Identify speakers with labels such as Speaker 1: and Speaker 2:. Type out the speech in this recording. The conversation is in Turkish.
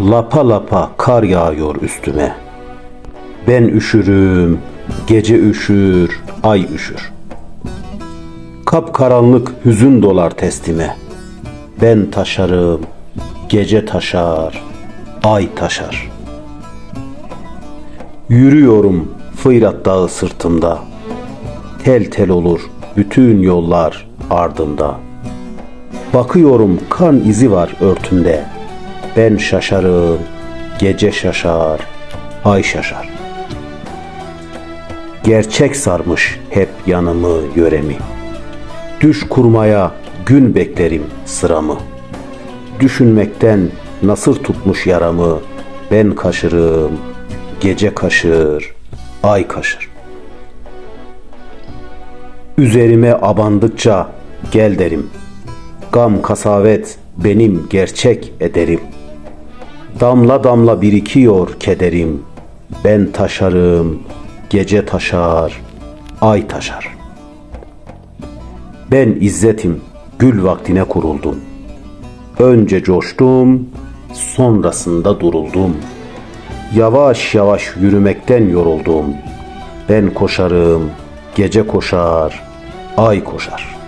Speaker 1: Lapa lapa kar yağıyor üstüme. Ben üşürüm, gece üşür, ay üşür. Kap karanlık hüzün dolar testime. Ben taşarım, gece taşar, ay taşar. Yürüyorum Fıyrat Dağı sırtımda. Tel tel olur bütün yollar ardında. Bakıyorum kan izi var örtümde. Ben şaşarım, gece şaşar, ay şaşar. Gerçek sarmış hep yanımı yöremi. Düş kurmaya gün beklerim sıramı. Düşünmekten nasır tutmuş yaramı. Ben kaşırım, gece kaşır, ay kaşır. Üzerime abandıkça gel derim. Gam kasavet benim gerçek ederim. Damla damla birikiyor kederim. Ben taşarım, gece taşar, ay taşar. Ben izzetim, gül vaktine kuruldum. Önce coştum, sonrasında duruldum. Yavaş yavaş yürümekten yoruldum. Ben koşarım, gece koşar, ay koşar.''